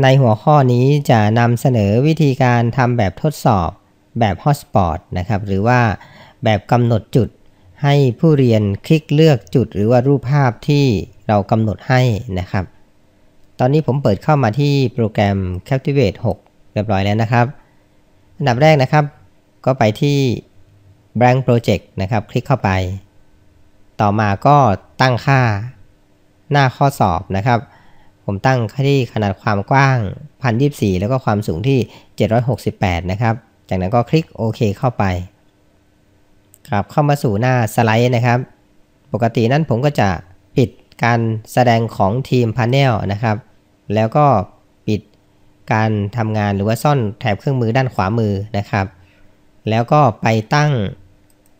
ในหัวข้อนี้จะนำเสนอวิธีการทำแบบทดสอบแบบ Hotspot นะครับ หรือว่าแบบกำหนดจุดให้ผู้เรียนคลิกเลือกจุด หรือว่ารูปภาพที่เรากำหนดให้นะครับ ตอนนี้ผมเปิดเข้ามาที่โปรแกรม Captivate 6 เรียบร้อยแล้วนะครับ อันดับแรกนะครับ ก็ไปที่ Blank Project นะครับ คลิกเข้าไป ต่อมาก็ตั้งค่าหน้าข้อสอบนะครับ ผมตั้งที่ขนาดความกว้าง 1024 แล้วก็ความสูงที่ 768 นะครับ จากนั้นก็คลิกโอเคเข้าไป ครับเข้ามาสู่หน้าสไลด์นะครับ ปกตินั้นผมก็จะปิดการแสดงของทีมพาร์เนลนะครับ แล้วก็ปิดการทำงานหรือว่าซ่อนแถบเครื่องมือด้านขวามือนะครับ แล้วก็ไปตั้ง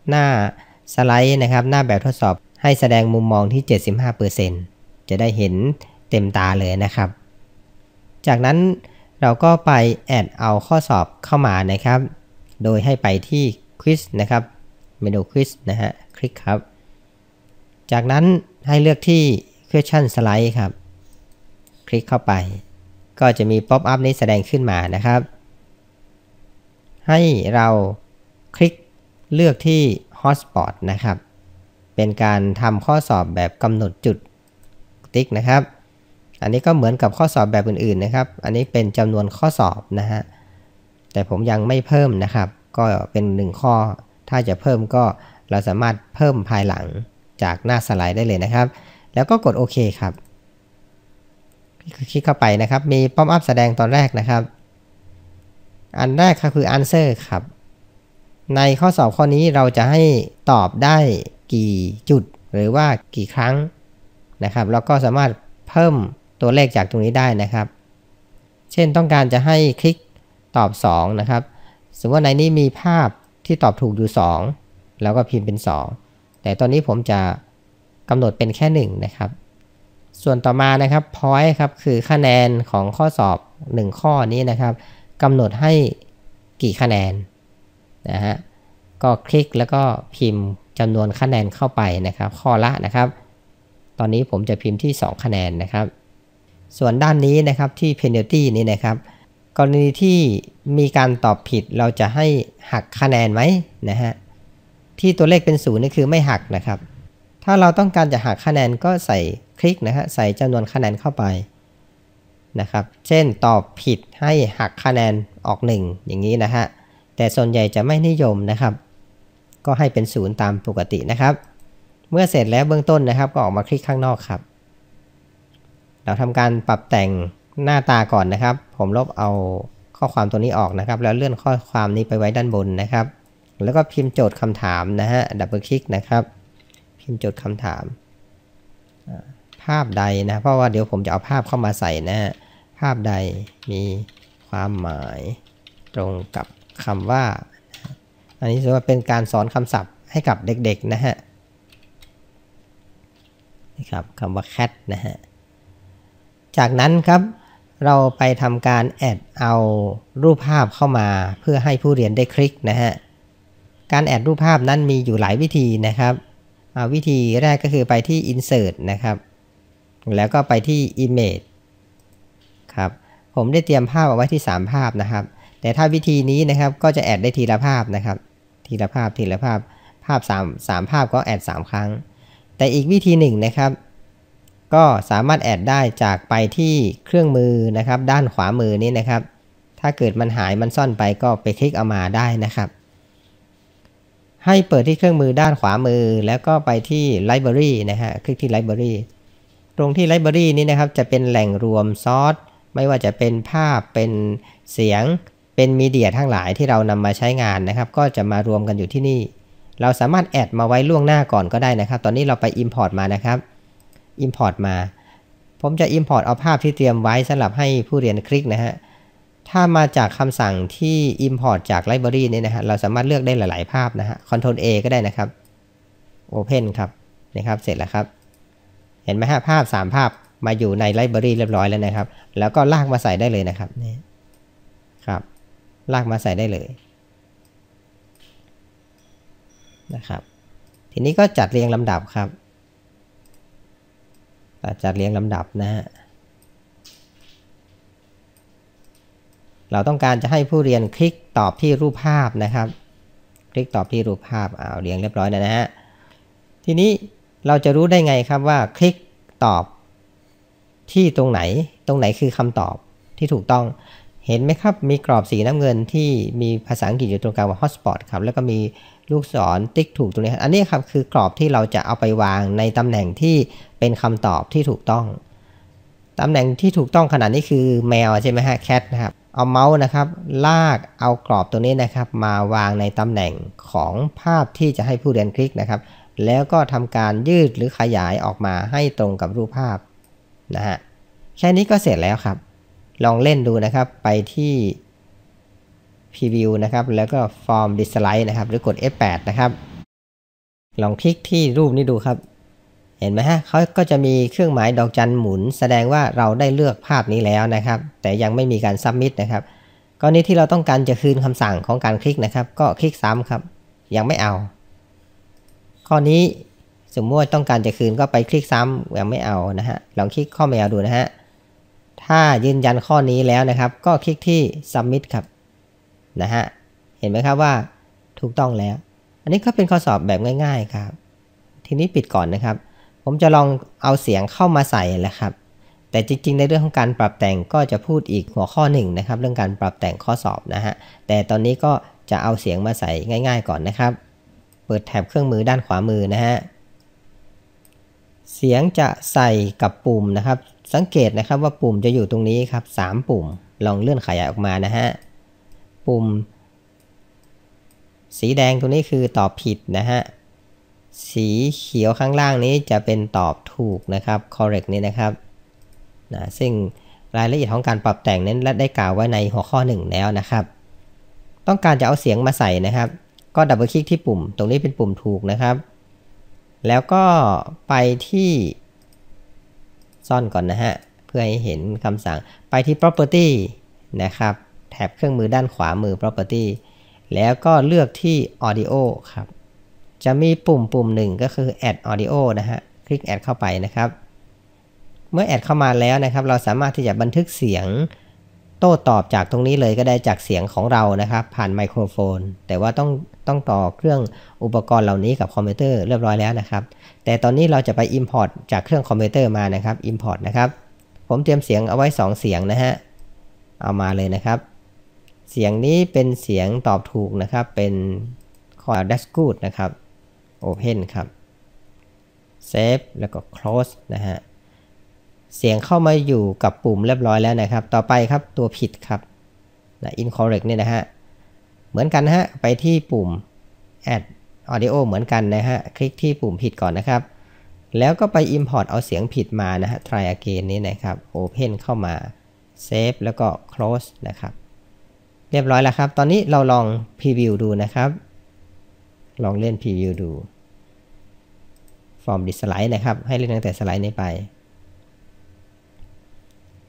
หน้าสไลด์นะครับ หน้าแบบทดสอบให้แสดงมุมมองที่ 75%จะได้เห็น เต็มตาเลยนะครับ จากนั้นเราก็ไปแอดเอาข้อสอบเข้ามานะครับ โดยให้ไปที่ควิสนะครับเมนูควิสนะฮะคลิกครับ จากนั้นให้เลือกที่ question slide ครับ คลิกเข้าไป ก็จะมีป๊อปอัพนี้แสดงขึ้นมานะครับ ให้เราคลิกเลือกที่ hotspot นะครับ เป็นการทำข้อสอบแบบกำหนดจุดติ๊กนะครับ อันนี้ก็เหมือนกับข้อสอบแบบอื่นๆนะครับ อันนี้เป็นจำนวนข้อสอบนะฮะ แต่ผมยังไม่เพิ่มนะครับ ก็เป็น 1 ข้อ ถ้าจะเพิ่มก็เราสามารถเพิ่มภายหลังจากหน้าสไลด์ได้เลยนะครับ แล้วก็กดโอเคครับ คลิกเข้าไปนะครับ มีป๊อปอัพแสดงตอนแรกนะครับ อันแรกก็คือ answer ครับ ในข้อสอบข้อนี้เราจะให้ตอบได้กี่จุดหรือว่ากี่ครั้งนะครับ แล้วก็สามารถเพิ่ม ตัวเลขจากตรงนี้ได้นะครับ เช่นต้องการจะให้คลิกตอบ 2 นะครับ สมมติว่าในนี้มีภาพที่ตอบถูกอยู่ 2 แล้วก็พิมพ์เป็น 2 แต่ตอนนี้ผมจะกำหนดเป็นแค่ 1 นะครับ ส่วนต่อมานะครับ point ครับคือคะแนนของข้อสอบ 1 ข้อนี้นะครับกำหนดให้กี่คะแนนนะฮะก็คลิกแล้วก็พิมพ์จำนวนคะแนนเข้าไปนะครับ ข้อละนะครับ ตอนนี้ผมจะพิมพ์ที่ 2 คะแนนนะครับ ส่วนด้านนี้นะครับที่ penalty นี้นะครับ กรณีที่มีการตอบผิดเราจะให้หักคะแนนไหมนะฮะที่ตัวเลขเป็นศูนย์นี่คือไม่หักนะครับ ถ้าเราต้องการจะหักคะแนนก็ใส่คลิกนะฮะใส่จำนวนคะแนนเข้าไปนะครับ เช่นตอบผิดให้หักคะแนนออก 1 อย่างนี้นะฮะ แต่ส่วนใหญ่จะไม่นิยมนะครับ ก็ให้เป็นศูนย์ตามปกตินะครับ เมื่อเสร็จแล้วเบื้องต้นนะครับก็ออกมาคลิกข้างนอกครับ เราทำการปรับแต่งหน้าตาก่อนนะครับ ผมลบเอาข้อความตัวนี้ออกนะครับ แล้วเลื่อนข้อความนี้ไปไว้ด้านบนนะครับ แล้วก็พิมพ์โจทย์คำถามนะฮะดับเบิลคลิกนะครับ พิมพ์โจทย์คำถาม ภาพใดนะเพราะว่าเดี๋ยวผมจะเอาภาพเข้ามาใส่นะฮะภาพใดมีความหมายตรงกับคำว่า อันนี้ถือว่าเป็นการสอนคำศัพท์ให้กับเด็กๆนะฮะนะครับคำว่า cat นะฮะ จากนั้นครับ เราไปทำการแอดเอารูปภาพเข้ามาเพื่อให้ผู้เรียนได้คลิกนะฮะ การแอดรูปภาพนั้นมีอยู่หลายวิธีนะครับวิธีแรกก็คือไปที่ insert นะครับ แล้วก็ไปที่ image ครับ ผมได้เตรียมภาพเอาไว้ที่ 3 ภาพนะครับ แต่ถ้าวิธีนี้นะครับก็จะแอดได้ทีละภาพนะครับ ทีละภาพทีละภาพ ภาพ 3 3 ภาพก็แอด 3 ครั้ง แต่อีกวิธีหนึ่งนะครับ ก็สามารถแอดได้จากไปที่เครื่องมือนะครับ ด้านขวามือนี้นะครับ ถ้าเกิดมันหายมันซ่อนไปก็ไปคลิกเอามาได้นะครับ ให้เปิดที่เครื่องมือด้านขวามือ แล้วก็ไปที่ Library นะฮะคลิกที่ Library ตรงที่ Library นี้นะครับจะเป็นแหล่งรวมซอสไม่ว่าจะเป็นภาพเป็นเสียงเป็นมีเดียทั้งหลายที่เรานำมาใช้งานนะครับ ก็จะมารวมกันอยู่ที่นี่ เราสามารถแอดมาไว้ล่วงหน้าก่อนก็ได้นะครับ ตอนนี้เราไป Import มานะครับ Import มา ผมจะ Import เอาภาพที่เตรียมไว้สำหรับให้ผู้เรียนคลิกนะฮะ ถ้ามาจากคำสั่งที่ Import จาก Library นี่นะฮะ เราสามารถเลือกได้หลาย ๆ ภาพนะฮะ Ctrl A ก็ได้นะครับ Open ครับนะครับ เสร็จแล้วครับ เห็นไหมฮะภาพ 3 ภาพมาอยู่ใน Library เรียบร้อยแล้วนะครับ แล้วก็ลากมาใส่ได้เลยนะครับนี่ครับ ลากมาใส่ได้เลยนะครับทีนี้ก็จัดเรียงลำดับครับ จัดเรียงลำดับนะฮะเราต้องการจะให้ผู้เรียนคลิกตอบที่รูปภาพนะครับ คลิกตอบที่รูปภาพเอาเรียงเรียบร้อยนะฮะทีนี้เราจะรู้ได้ไงครับว่าคลิกตอบที่ตรงไหน ตรงไหนคือคำตอบที่ถูกต้องเห็นไหมครับ มีกรอบสีน้ำเงินที่มีภาษาอังกฤษอยู่ตรงกลางว่า hotspot ครับ แล้วก็มี ลูกศรติ๊กถูกตรงนี้อันนี้ครับคือกรอบที่เราจะเอาไปวางในตำแหน่งที่เป็นคำตอบที่ถูกต้องตำแหน่งที่ถูกต้องขนาดนี้คือแมวใช่ไหมฮะ cat นะครับเอาเมาส์นะครับ ลากเอากรอบตัวนี้นะครับ มาวางในตำแหน่งของภาพที่จะให้ผู้เรียนคลิกนะครับ แล้วก็ทำการยืดหรือขยายออกมาให้ตรงกับรูปภาพนะฮะแค่นี้ก็เสร็จแล้วครับ ลองเล่นดูนะครับไปที่ Preview นะครับ แล้วก็ Form Dislike นะครับ หรือกด F8 นะครับ ลองคลิกที่รูปนี้ดูครับ เห็นไหมฮะเขาก็จะมีเครื่องหมายดอกจันหมุน แสดงว่าเราได้เลือกภาพนี้แล้วนะครับ แต่ยังไม่มีการซับมิดนะครับกรณีที่เราต้องการจะคืนคำสั่งของการคลิกนะครับ ก็คลิกซ้ำครับ ยังไม่เอา ข้อนี้สมมติว่าต้องการจะคืนก็ไปคลิกซ้ำยังไม่เอานะฮะ ลองคลิกข้อแมวดูนะฮะ ถ้ายืนยันข้อนี้แล้วนะครับ ก็คลิกที่ submit ครับ นะฮะ เห็นไหมครับว่าถูกต้องแล้ว อันนี้ก็เป็นข้อสอบแบบง่าย ๆครับ ทีนี้ปิดก่อนนะครับ ผมจะลองเอาเสียงเข้ามาใส่แหละครับ แต่จริง ๆ ในเรื่องของการปรับแต่งก็จะพูดอีกหัวข้อหนึ่งนะครับ เรื่องการปรับแต่งข้อสอบนะฮะ แต่ตอนนี้ก็จะเอาเสียงมาใส่ง่าย ๆ ก่อนนะครับ เปิดแถบเครื่องมือด้านขวามือนะฮะ เสียงจะใส่กับปุ่มนะครับ สังเกตนะครับว่าปุ่มจะอยู่ตรงนี้ครับ 3 ปุ่ม ลองเลื่อนขยายออกมานะฮะ ปุ่ม สีแดงตรงนี้คือตอบผิดนะฮะ สีเขียวข้างล่างนี้จะเป็นตอบถูกนะครับ correct นี่นะครับนะซึ่งรายละเอียดของการปรับแต่งนั้นได้กล่าวไว้ในหัวข้อ 1 แล้วนะครับ ต้องการจะเอาเสียงมาใส่นะครับ ก็ดับเบิลคลิกที่ปุ่ม ตรงนี้เป็นปุ่มถูกนะครับ แล้วก็ไปที่ซ่อนก่อนนะฮะ เพื่อให้เห็นคำสั่งไปที่ property นะครับ แถบเครื่องมือด้านขวามือ property แล้วก็เลือกที่ audio ครับ จะมีปุ่มปุ่มหนึ่งก็คือ add audio นะฮะ คลิก add เข้าไปนะครับ เมื่อแอดเข้ามาแล้วนะครับ เราสามารถที่จะบันทึกเสียงโต้ตอบจากตรงนี้เลยก็ได้จากเสียงของเรานะครับ ผ่านไมโครโฟน แต่ว่าต้องต้องต่อเครื่องอุปกรณ์เหล่านี้กับคอมพิวเตอร์เรียบร้อยแล้วนะครับ แต่ตอนนี้เราจะไป Import จากเครื่องคอมพิวเตอร์มานะครับ Import นะครับ ผมเตรียมเสียงเอาไว้ 2 เสียงนะฮะ เอามาเลยนะครับ เสียงนี้เป็นเสียงตอบถูกนะครับ เป็นข้อ That's good นะครับ Open ครับ Save แล้วก็ Close นะฮะ เสียงเข้ามาอยู่กับปุ่มเรียบร้อยแล้วนะครับ ต่อไปครับตัวผิดครับนะ incorrect นี่ยนะฮะ เหมือนกันฮะ ไปที่ปุ่ม add audio เหมือนกันนะฮะ คลิกที่ปุ่มผิดก่อนนะครับ แล้วก็ไป import เอาเสียงผิดมานะฮะ try again นี้นะครับ open เข้ามา save แล้วก็ close นะครับ เรียบร้อยแล้วครับ ตอนนี้เราลอง preview ดูนะครับ ลองเล่น preview ดู form d สไลด์นะครับ ให้เล่นตั้งแต่สไลด์นี้ไป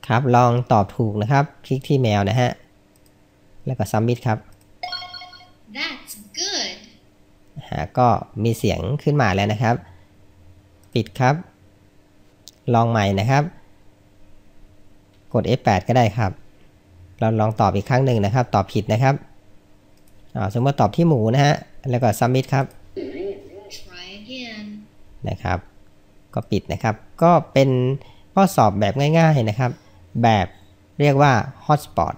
ครับ ลองตอบถูกนะครับ คลิกที่แมวนะฮะ แล้วก็ submit ครับ That's good. ก็มีเสียงขึ้นมาแล้วนะครับ ปิดครับ ลองใหม่นะครับ กด F8 ก็ได้ครับ เราลองตอบอีกครั้งหนึ่งนะครับ ตอบผิดนะครับสมมติตอบที่หมูนะฮะ แล้วก็ submit ครับ นะครับ ก็ปิดนะครับ ก็เป็นข้อสอบแบบง่ายๆนะครับ แบบเรียกว่า hotspot